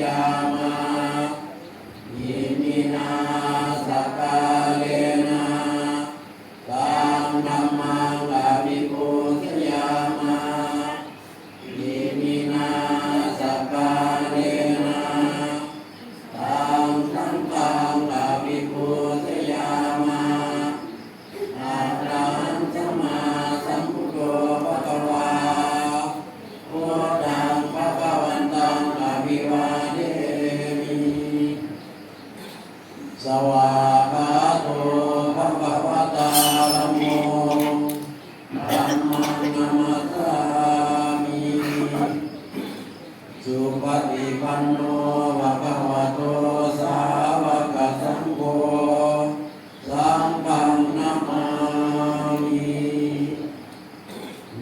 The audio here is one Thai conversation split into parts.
ยามายิมินา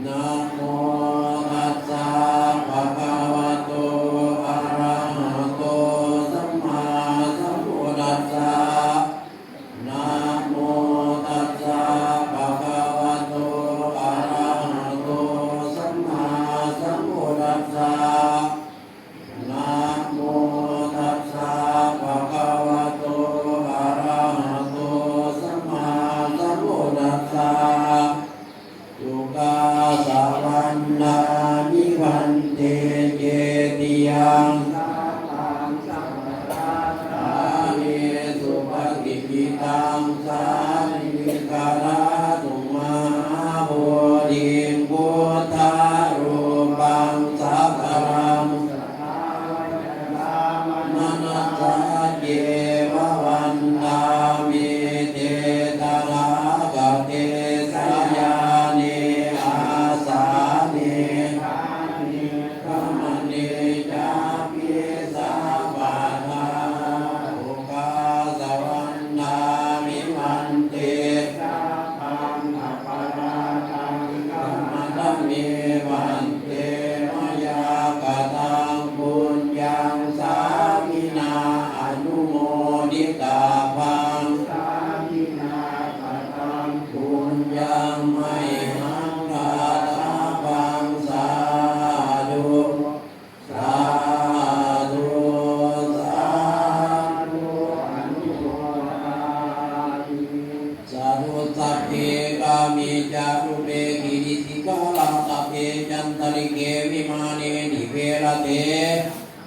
No.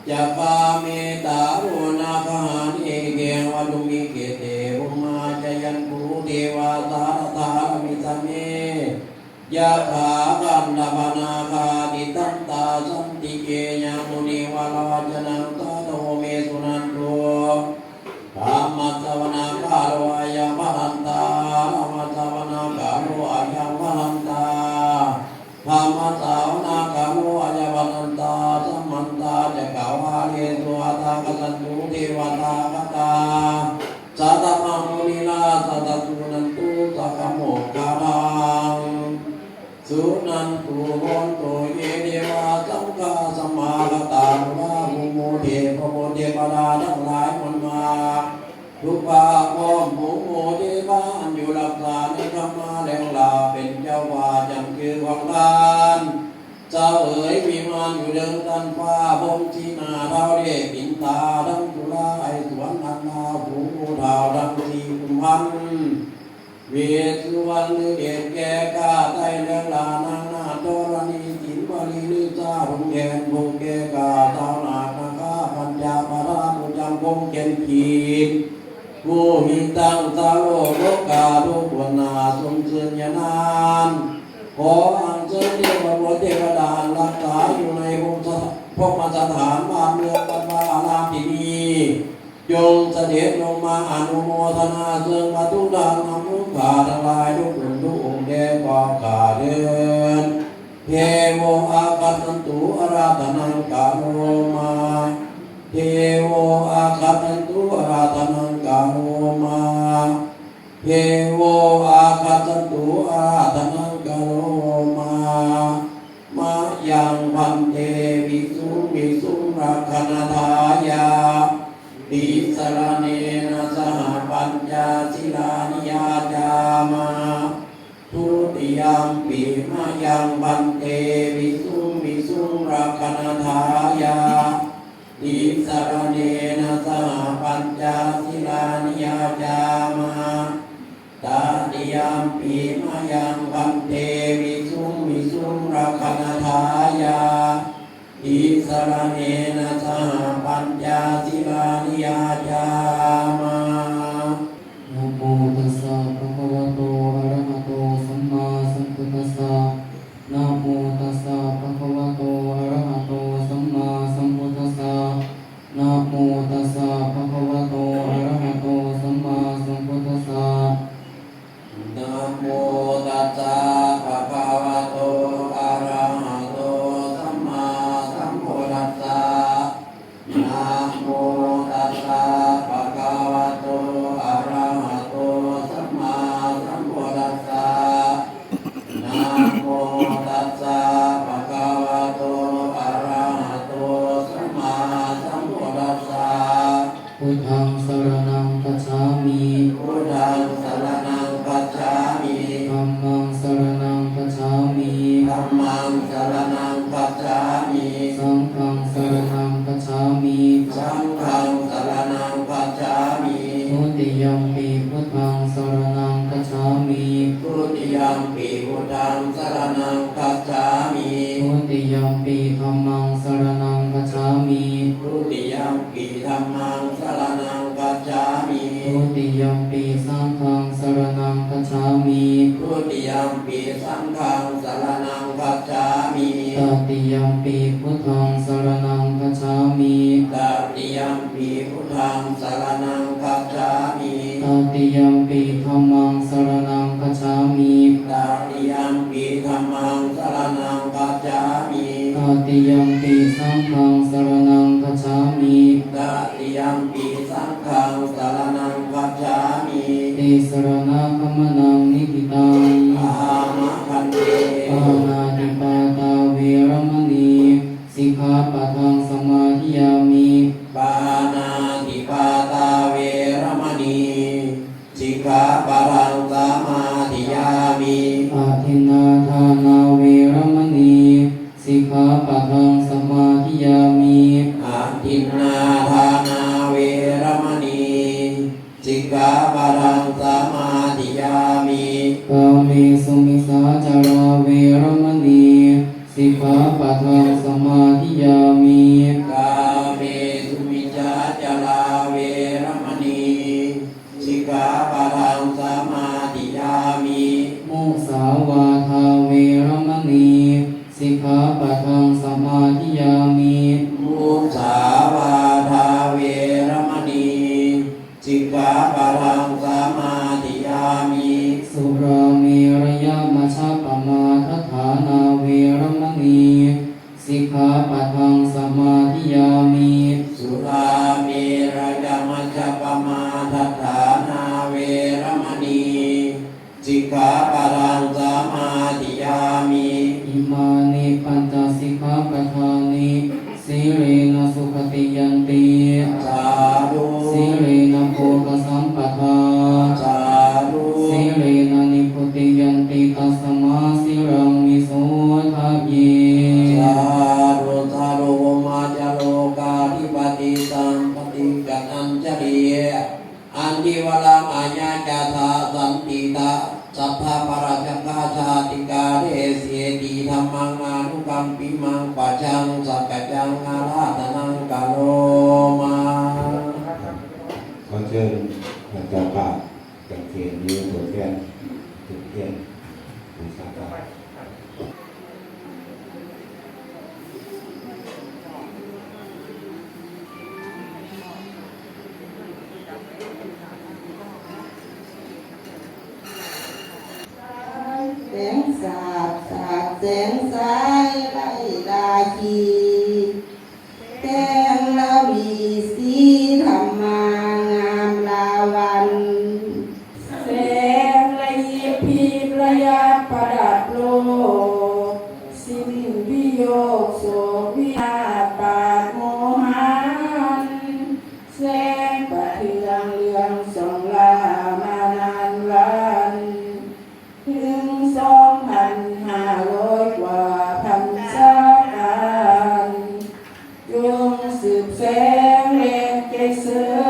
จะปาเมตาโรนาคหานเเกวัลุมิเกเตวมาจยันปุเทวาตาตามิตเมยะถากันดานา 朝啊，天多。านอยู่เดินกันฟ้าบงทีนาเราเด็กินตาดังตุลาไอสวนนันนาหูดาวดังทีกุมพันเวสุวรรณเดกแก่กาไตเลลานางนาตรณีจินวลีลือตาหงแกนหงแกกาตาวนาคาคาปัญญาปาราปุจังคงเกณฑ์ขีดผู้หินตังสาวโลกกาลุกวนาสมเสือยานา ขออันเชิญเทวดาเทวดารักษาอยู่ในภูมิพกมาสถานบ้านเมืองบ้านาอารามที่นียงเสด็จลงมาอนุโมทนาเสื่องมาทุกดังนำมุขาทลายทุกกลุ่ทุกองค์แด่ความกาเดินเทโวอาคัตันตุอาราธนังกาโนมาเทโวอาคัตันตุอาราธนังกาโนมาเทว ยังบันเทมิสุมิสุมรักนาทายาอิสรเนนสหปัญญาสิลานิยาจามาตาติยามปีมายังบันเทมิสุมิสุมรักนาทายาอิสรเนนสหปัญญาสิลานิยาจา ยัมปิพุทธังสรณังคัจฉามิ มุติยัมปิ สิกขาปัทังสมาธิยา 감사합 니. งแรง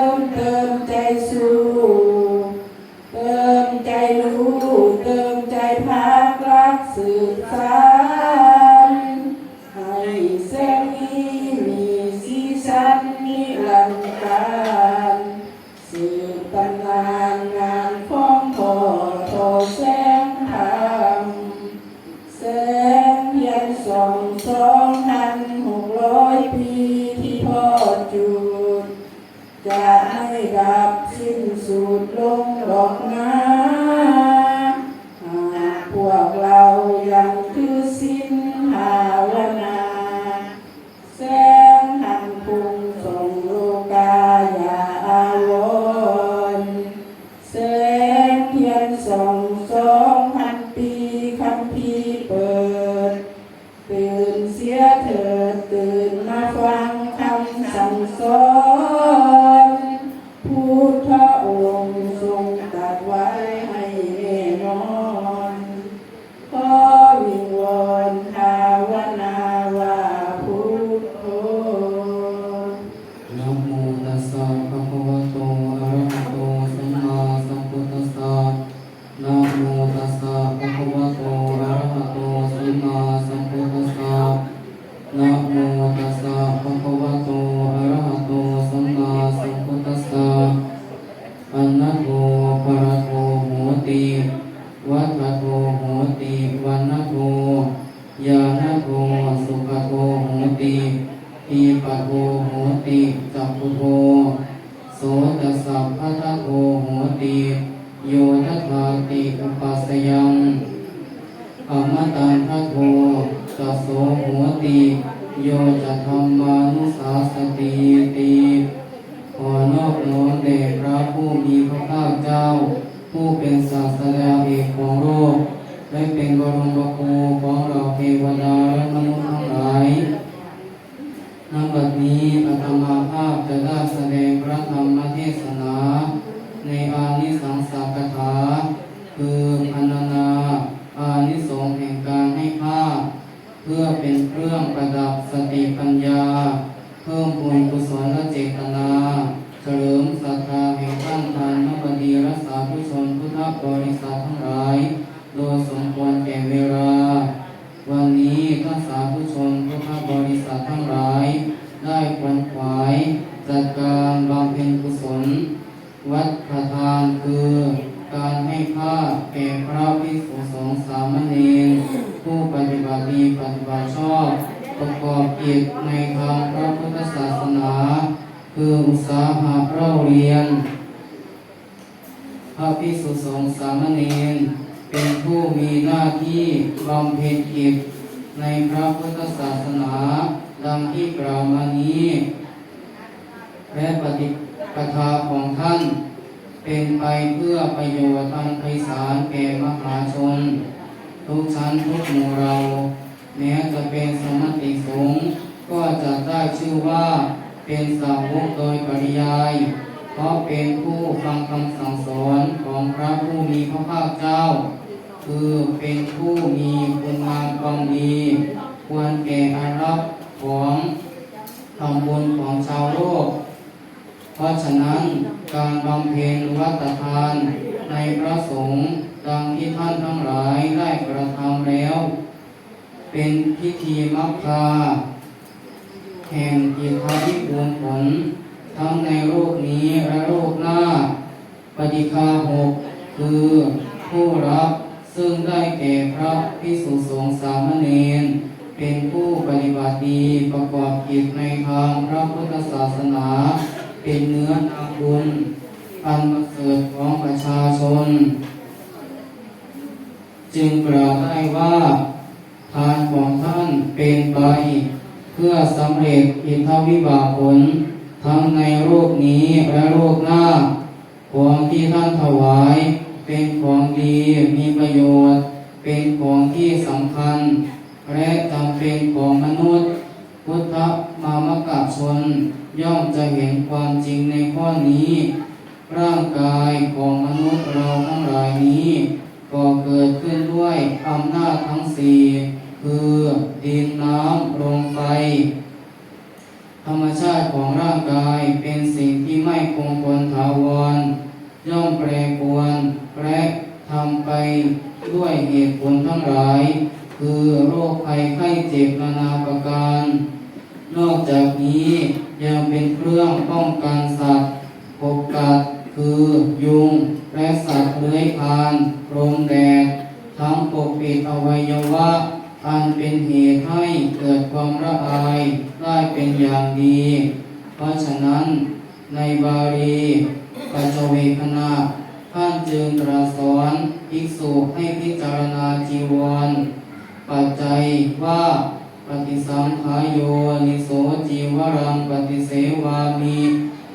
ติอุปัสยังอมตันทะโทจัสโสโหติโยจะธรรมานุสาสติติขอนอบน้อมแด่พระผู้มีพระภาคเจ้า ผู้เป็นศาสดาเอกของโลกและเป็นบรมครูของเราเทวดาและมนุษย์ทั้งหลายณบัดนี้อาตมาภาพจะได้แสดงพระธรรมเทศนา ในอานิสังสกถา คือพันนาอานิสงส์แห่งการให้ผ้า เพื่อเป็นเครื่องประดับสติปัญญา เพิ่มบุญกุศลและเจตนา เฉลิมศรัทธาแห่งท่านทานนบดีรักษาผู้ชนพุทธบริษัททั้งหลาย โดยสมควรแก่เวลา วันนี้ท่านสาธุชนพุทธบริษัททั้งหลาย ได้ขวนขวายจัดการบำเพ็ญกุศล วัดประธานคือการให้ผ้าแก่พระภิกษุสงฆ์สามเณรผู้ปฏิบัติดีปฏิบัติชอบ ประกอบกิจในทางพระพุทธศาสนา คืออุตสาหะเล่าเรียน พระภิกษุสงฆ์สามเณรเป็นผู้มีหน้าที่บำเพ็ญกิจในพระพุทธศาสนา ดังที่กล่าวมานี้ และปฏิปทาของท่าน เป็นไปเพื่อประโยชน์ทางไพศาลแก่มหาชน ทุกชั้นทุกหมู่เรา แม้จะเป็นสมติสงฆ์ก็จะได้ชื่อว่าเป็นสาวกโดยปริยาย เพราะเป็นผู้ฟังคำสั่งสอนของพระผู้มีพระภาคเจ้า คือเป็นผู้มีคุณ งามความดี ควรแก่อารับของทำบุญของชาวโลก เพราะฉะนั้นการบำเพ็ญวัตทานในพระสงฆ์ดังที่ท่านทั้งหลายได้กระทำแล้ว เป็นพิธีมัคคาแห่งอิทธิบูลผลทั้งในโลกนี้และโลกหน้า ปฏิคาหกคือผู้รับ ซึ่งได้แก่พระพิสุสงฆ์สามเณรเป็นผู้ปฏิบัติดีประกอบกิจในทางพระพุทธศาสนา เป็นเนื้อนาบุญอันประเสริฐของประชาชน จึงกล่าวได้ว่าทานของท่านเป็นไปเพื่อสำเร็จอิทธวิบากผล ทั้งในโลกนี้และโลกหน้าของที่ท่านถวาย เป็นของดีมีประโยชน์ เป็นของที่สำคัญ และจำเป็นของมนุษย์ พุทธมามกะชน ย่อมจะเห็นความจริงในข้อนี้ ร่างกายของมนุษย์เราทั้งหลายนี้ก็เกิดขึ้นด้วยอำนาจทั้งสี่คือดินน้ำลมไฟ ธรรมชาติของร่างกายเป็นสิ่งที่ไม่คงทนถาวรย่อมแปรปรวน และทำไปด้วยเหตุผลทั้งหลาย คือโรคภัยไข้เจ็บนานาประการ นอกจากนี้ยังเป็นเครื่องป้องกันสัตว์ปกกัดคือยุง และสัตว์เลื้อยคลานลมแดด ทั้งปกปิดอวัยวะ อันเป็นเหตุให้เกิดความระอายได้เป็นอย่างดี เพราะฉะนั้นในบาลีปัจเวคณะ ท่านจึงตรัสสอนภิกษุให้พิจารณาจีวร ปัจจัยว่าปฏิสังขายโยนิโสจีวรังปฏิเสวามี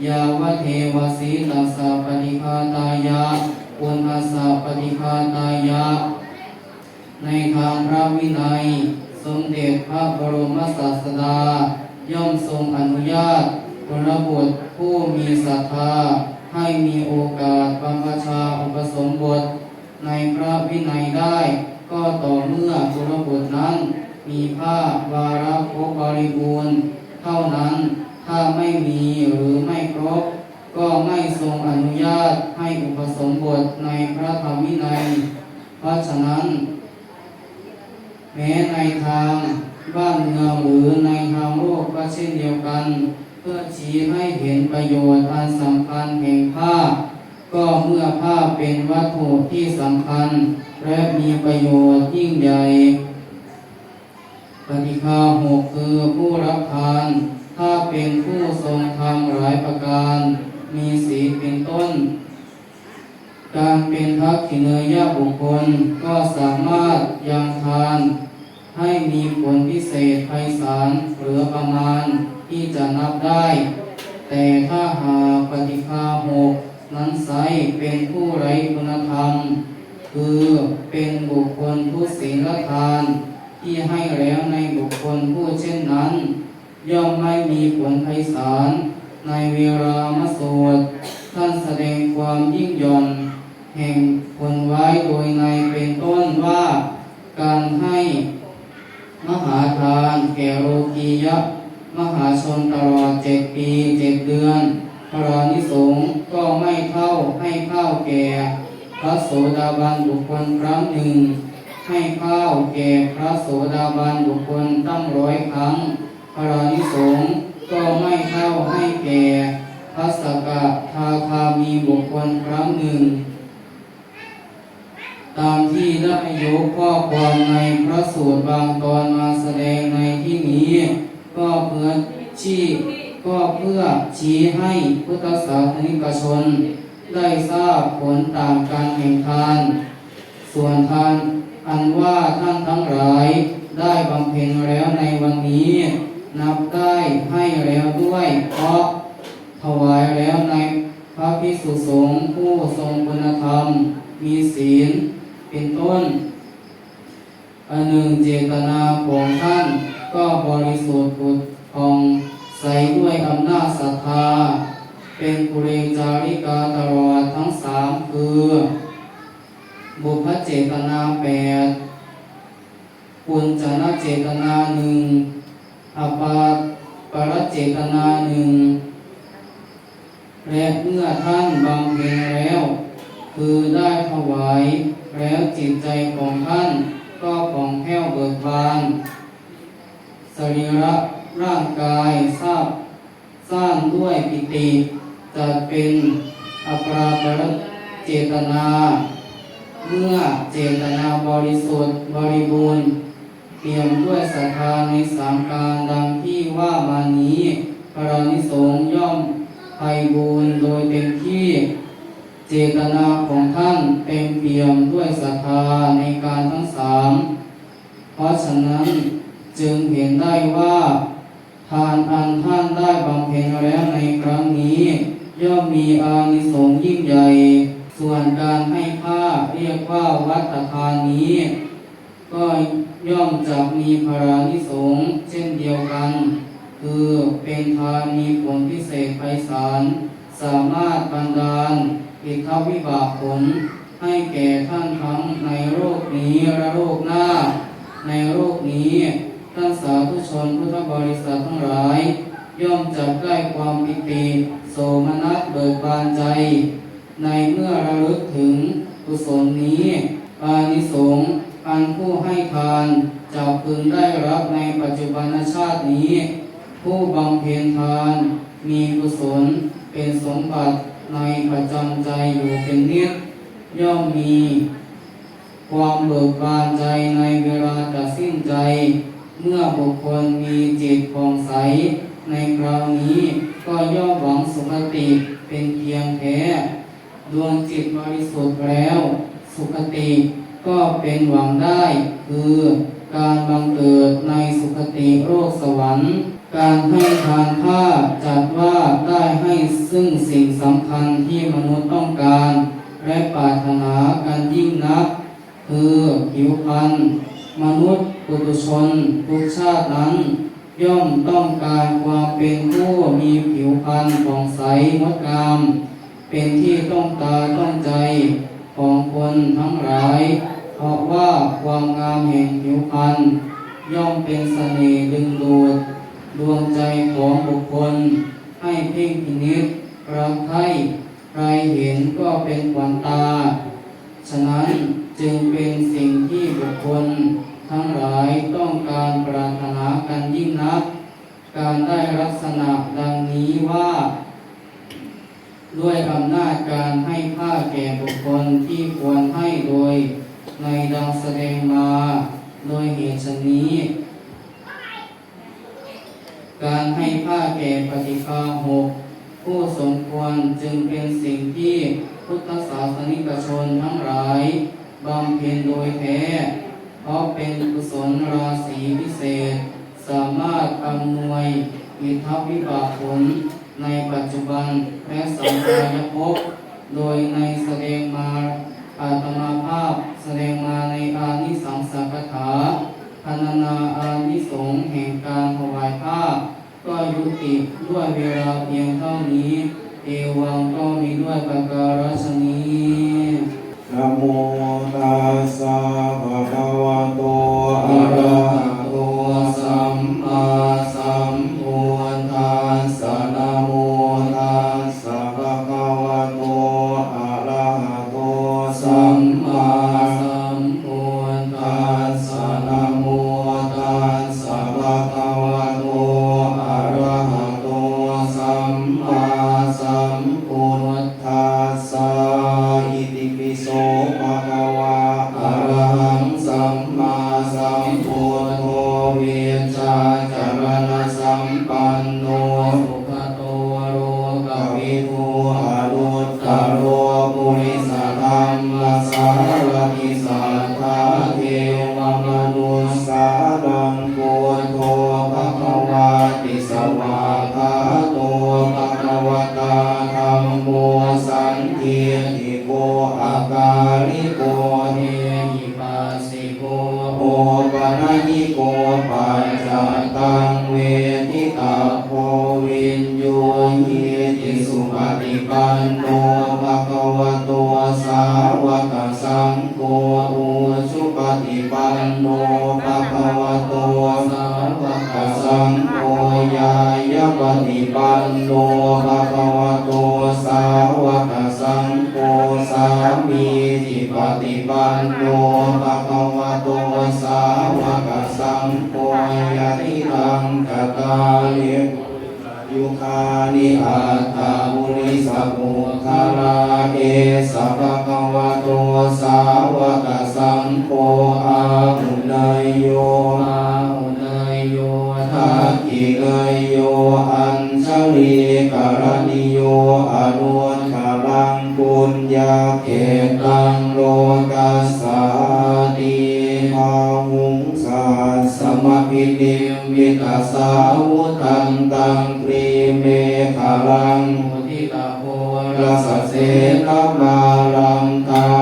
ยาวะเทวสีตัสสะปฏิฆาตายะปุณัสสะปฏิฆาตายะ ในทางพระวินัย สมเด็จพระบรมศาสดา ย่อมทรงอนุญาตกลบุตรผู้มีศรัทธา ให้มีโอกาสบรรพชาอุปสมบท ในพระวินัยได้ ก็ต่อเมื่อกลบุตรนั้น มีผ้าวาระครบบริบูรณ์ เท่านั้นถ้าไม่มีหรือไม่ครบ ก็ไม่ทรงอนุญาตให้อุปสมบทในพระธรรมวินัย เพราะฉะนั้น แม้ในทางบ้านเมืองหรือในทางโลกก็เช่นเดียวกัน พื่อชี้ให้เห็นประโยชน์อันสำคัญแห่งผ้า ก็เมื่อผ้าเป็นวัตถุที่สำคัญ และมีประโยชน์ยิ่งใหญ่ปฏิฆาหกคือผู้รับทาน ถ้าเป็นผู้ทรงธรรมหลายประการ มีศีเป็นต้น การเป็นทักขิเนยบุคคลก็สามารถยังทาน ให้มีผลพิเศษไพศาลเหลือประมาณ ที่จะนับได้ แต่ถ้าหากปฏิฆาหกนั้นไซเป็นผู้ไร้คุณธรรม คือเป็นบุคคลผู้ศีลทาน ที่ให้แล้วในบุคคลผู้เช่นนั้น ย่อมไม่มีผลไพศาลในเวลามสวดท่านแสดงความยิ่งย่อนแห่งผลไว้โดยในเป็นต้นว่า การให้มหาทานแก่โลกียะ มหาชนตลอดเจ็ดปีเจ็ดเดือนพระรานิสงก็ไม่เท่าให้ข้าวแก่พระโสดาบันบุคคลครั้งหนึ่ง ให้ข้าวแก่พระโสดาบันบุคคลตั้งร้อยครั้งพระรานิสงก็ไม่เท่าให้แก่พระสกทาคามีบุคคลครั้งหนึ่ง ตามที่ได้ยกข้อความในพระสูตรบางตอนมาแสดงในที่นี้ ก็เพื่อชี้ก็เพื่อชี้ให้พุทธศาสนิกชน ได้ทราบผลต่างการแห่งทาน ส่วนทานอันว่าท่านทั้งหลายได้บำเพ็ญแล้วในวันนี้ นับได้ให้แล้วด้วย เพราะถวายแล้วในพระพิสุสงฆ์ผู้ทรงคุณธรรม มีศีลเป็นต้น อันหนึ่งเจตนาของท่าน ก็บริสุทธิ์ผุดพองใสด้วยอำนาจศรัทธา เป็นปุเรจาริกาตลอดทั้งสามคือ บุพเจตนาแปดปุญจนเจตนาหนึ่งอปาปรเจตนาหนึ่งและเมื่อท่านบำเพ็ญแล้ว คือได้ถวายแล้วจิตใจของท่านก็ของแผ้วเบิกบาน สรีระร่างกายทราบสร้างด้วยปิติจะเป็นอปราปรเจตนา เมื่อเจตนาบริสุทธิ์บริบูรณ์เตรียมด้วยศรัทธาในสามการดังที่ว่ามานี้พระนิสงย่อมไพบูรณ์โดยเต็มที่ เจตนาของท่านเต็มเปี่ยมด้วยศรัทธาในการทั้งสามเพราะฉะนั้น จึงเห็นได้ว่าทานอันท่านได้บำเพ็ญแล้วในครั้งนี้ ย่อมมีอานิสงส์ยิ่งใหญ่ ส่วนการให้ผ้าเรียกว่าวัตทานนี้ ก็ย่อมจะมีพรานิสงส์เช่นเดียวกัน คือเป็นทานมีผลพิเศษไพศาลสามารถบันดาลอิทธวิบากผลให้แก่ท่านทั้งในโลกนี้และโลกหน้า ในโลกนี้ ท่านสาธุชนพุทธบริษัททั้งหลาย ย่อมจับได้ความปิติโสมนัสเบิกบานใจ ในเมื่อระลึกถึงกุศลนี้อานิสงส์อันผู้ให้ทานจะพึงได้รับในปัจจุบันชาตินี้ ผู้บำเพ็ญทาน มีกุศลเป็นสมบัติในประจำใจอยู่เป็นเนิดย่อมมี ความเบิกบานใจในเวลาตัดสิ้นใจ เมื่อบุคคลมีจิตผ่องใส ในคราวนี้ก็ย่อมหวังสุขติเป็นเพียงแค่ดวงจิตบริสุทธิ์แล้ว สุขติก็เป็นหวังได้ คือการบังเกิดในสุขติโลกสวรรค์ การให้ทานผ้าจัดว่าได้ให้ซึ่งสิ่งสำคัญที่มนุษย์ต้องการ และปรารถนากันยิ่งนัก คือผิวพรรณมนุษย์ ปุถุชนทุกชาตินั้น ย่อมต้องการความเป็นผู้มีผิวพรรณผ่องใสงดงาม เป็นที่ต้องตาต้องใจของคนทั้งหลาย เพราะว่าความงามแห่งผิวพรรณย่อมเป็นเสน่ห์ดึงดูดดวงใจของบุคคล ให้เพ่งพินิจรักใคร่ใครเห็นก็เป็นขวัญตา ฉะนั้นจึงเป็นสิ่งที่บุคคล ทั้งหลายต้องการปรารถนากันยิ่งนัก การได้ลักษณะดังนี้ว่า ด้วยอำนาจการให้ผ้าแก่บุคคลที่ควรให้โดย ในดังแสดงมา โดยเหตุชนนี้ การให้ผ้าแก่ปฏิภาหกผู้สมควรจึงเป็นสิ่งที่พุทธศาสนิกชนทั้งหลายบำเพ็ญโดยแท้ เพราะเป็นกุศลราศีพิเศษ สามารถอำนวยอิทธวิบากผลในปัจจุบันและสัมปรายภพโดยในแสดงมาอาตมาภาพแสดงมาในอานิสังสักถาพรรณนาอานิสงส์แห่งการถวายผ้าก็ยุติด้วยเวลาเพียงเท่านี้ เอวังก็มีด้วยประการฉนี้ นะโมตัสสะภะคะวะโตอะระ สาวกสังโฆยายปฏิปันโนภะคะวะโตสาวกสังโฆสามีจิปฏิปันโนภะคะวะโตสาวกสังโฆยะทิทังกตาลิ ยุคานิอัตตาบุริสัมุทาราเอสะภะคะวะโตสาวกสังโฆอาหุนายโยอาหุนายโยทักขิเนยโยอัญชลีกรณิโยอนุนทรังปุญญาเกตังโลกัสสาติภาหุ มิติมวิกัสสาวุตันตังปรีเมฆลังมุทิตาโพรัสเสนมารังทา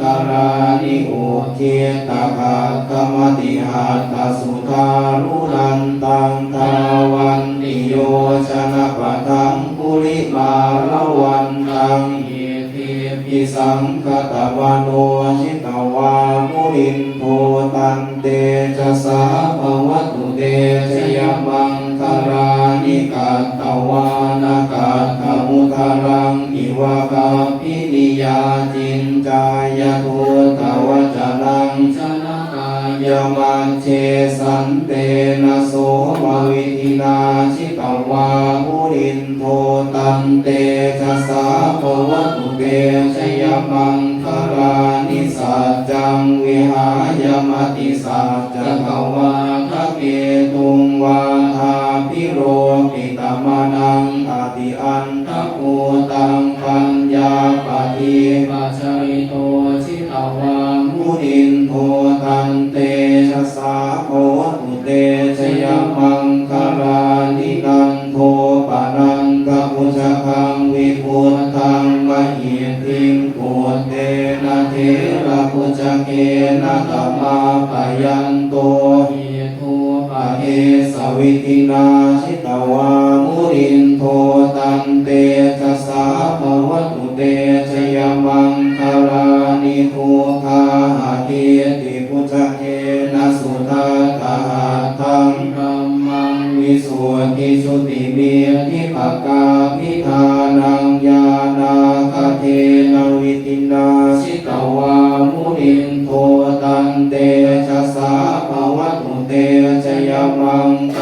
การานิโอเคตาคากมติหาตัสุทารุนันตังตาวันติโยชนะปะทังปุริมาละวันตังเยติปิสังคตะวโนชิตวามุรินโพตันเตจะสาภวัตุเตชยมังคารานิกาตตวานากัตตมุทารัง วกาพินิยาจินกายภูตวจลังชะ ยมังเชสันเตนะโสมาวิทินาชิตวาภูรินโทตันเตจะสาภวตุเตชยมังคารานิสัจจังวิหายมติสัจจกวาคเกตุงวาทาพิโรปิตมานังอติอันตะกูตังปัญญาปฏิปัชริโตชิตวา มัง